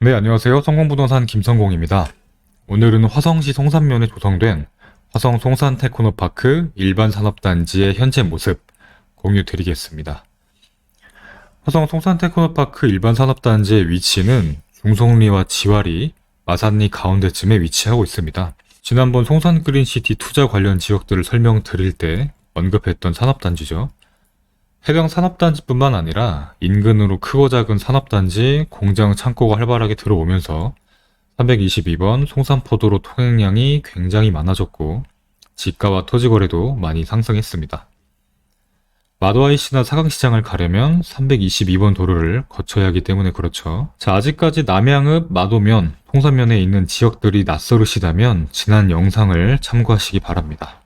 네, 안녕하세요. 성공부동산 김성공입니다. 오늘은 화성시 송산면에 조성된 화성 송산 테크노파크 일반 산업단지의 현재 모습 공유 드리겠습니다. 화성 송산 테크노파크 일반 산업단지의 위치는 중송리와 지화리, 마산리 가운데쯤에 위치하고 있습니다. 지난번 송산 그린시티 투자 관련 지역들을 설명드릴 때 언급했던 산업단지죠. 해당 산업단지뿐만 아니라 인근으로 크고 작은 산업단지, 공장, 창고가 활발하게 들어오면서 322번 송산포도로 통행량이 굉장히 많아졌고 지가와 토지 거래도 많이 상승했습니다. 마도아이시나 사강시장을 가려면 322번 도로를 거쳐야 하기 때문에 그렇죠. 자, 아직까지 남양읍, 마도면, 통산면에 있는 지역들이 낯설으시다면 지난 영상을 참고하시기 바랍니다.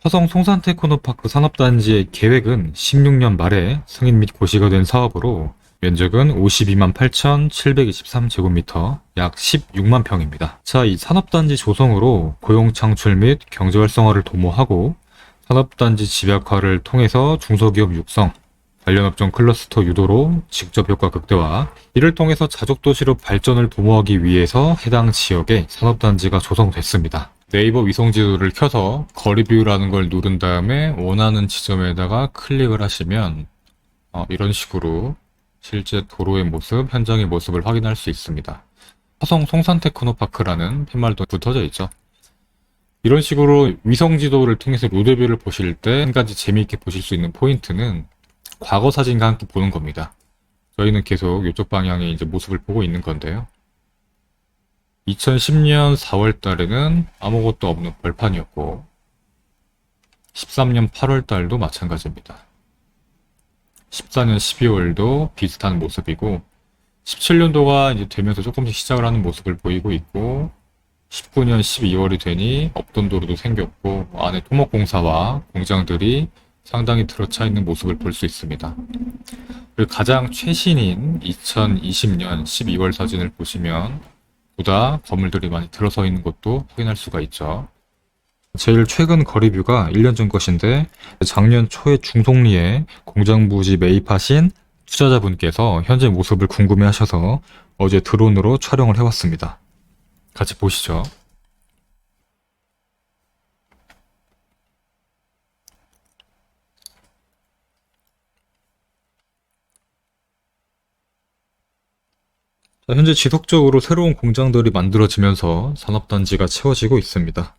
화성 송산 테크노파크 산업단지의 계획은 16년 말에 승인 및 고시가 된 사업으로 면적은 52만 8,723제곱미터, 약 16만 평입니다. 자, 이 산업단지 조성으로 고용 창출 및 경제 활성화를 도모하고 산업단지 집약화를 통해서 중소기업 육성, 관련 업종 클러스터 유도로 직접 효과 극대화, 이를 통해서 자족도시로 발전을 도모하기 위해서 해당 지역에 산업단지가 조성됐습니다. 네이버 위성 지도를 켜서 거리 뷰라는 걸 누른 다음에 원하는 지점에다가 클릭을 하시면 어, 이런 식으로 실제 도로의 모습, 현장의 모습을 확인할 수 있습니다. 화성 송산 테크노파크라는 팻말도 붙어져 있죠. 이런 식으로 위성 지도를 통해서 로드뷰를 보실 때 한 가지 재미있게 보실 수 있는 포인트는 과거 사진과 함께 보는 겁니다. 저희는 계속 이쪽 방향의 이제 모습을 보고 있는 건데요. 2010년 4월 달에는 아무것도 없는 벌판이었고 13년 8월 달도 마찬가지입니다. 14년 12월도 비슷한 모습이고 17년도가 이제 되면서 조금씩 시작을 하는 모습을 보이고 있고 19년 12월이 되니 없던 도로도 생겼고 안에 토목공사와 공장들이 상당히 들어차 있는 모습을 볼 수 있습니다. 그리고 가장 최신인 2020년 12월 사진을 보시면 보다 건물들이 많이 들어서 있는 것도 확인할 수가 있죠. 제일 최근 거리뷰가 1년 전 것인데 작년 초에 중송리에 공장 부지 매입하신 투자자분께서 현재 모습을 궁금해 하셔서 어제 드론으로 촬영을 해왔습니다. 같이 보시죠. 현재 지속적으로 새로운 공장들이 만들어지면서 산업단지가 채워지고 있습니다.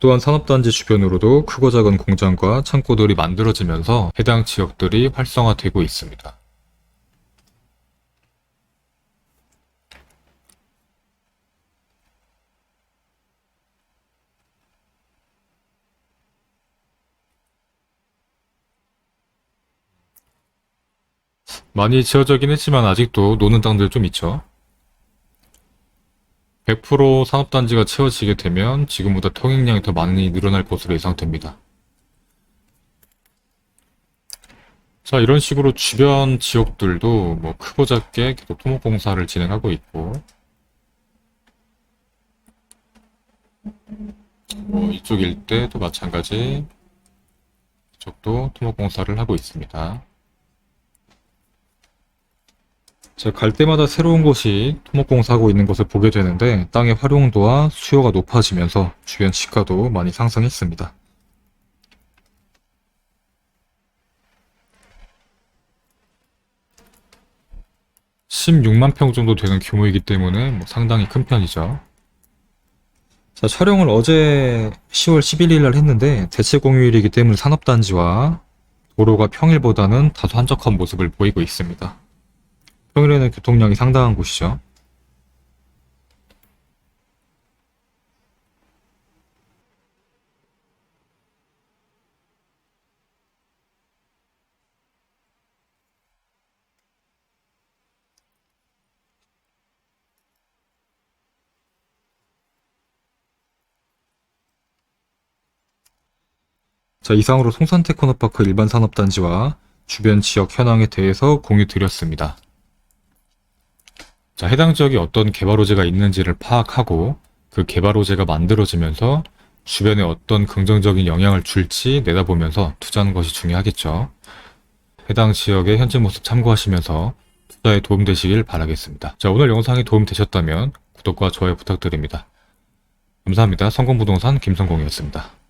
또한 산업단지 주변으로도 크고 작은 공장과 창고들이 만들어지면서 해당 지역들이 활성화되고 있습니다. 많이 지어져긴 했지만 아직도 노는 땅들 좀 있죠. 100% 산업단지가 채워지게 되면 지금보다 통행량이 더 많이 늘어날 것으로 예상됩니다. 자, 이런 식으로 주변 지역들도 뭐 크고 작게 계속 토목공사를 진행하고 있고, 뭐 이쪽 일대도 마찬가지, 이쪽도 토목공사를 하고 있습니다. 제가 갈 때마다 새로운 곳이 토목공사하고 있는 것을 보게 되는데 땅의 활용도와 수요가 높아지면서 주변 시가도 많이 상승했습니다. (16만 평) 정도 되는 규모이기 때문에 뭐 상당히 큰 편이죠. 자, 촬영을 어제 10월 11일 날 했는데 대체 공휴일이기 때문에 산업단지와 도로가 평일보다는 다소 한적한 모습을 보이고 있습니다. 평일에는 교통량이 상당한 곳이죠. 자, 이상으로 송산 테크노파크 일반 산업단지와 주변 지역 현황에 대해서 공유 드렸습니다. 자, 해당 지역에 어떤 개발 호재가 있는지를 파악하고 그 개발 호재가 만들어지면서 주변에 어떤 긍정적인 영향을 줄지 내다보면서 투자하는 것이 중요하겠죠. 해당 지역의 현재 모습 참고하시면서 투자에 도움되시길 바라겠습니다. 자, 오늘 영상이 도움되셨다면 구독과 좋아요 부탁드립니다. 감사합니다. 성공부동산 김성공이었습니다.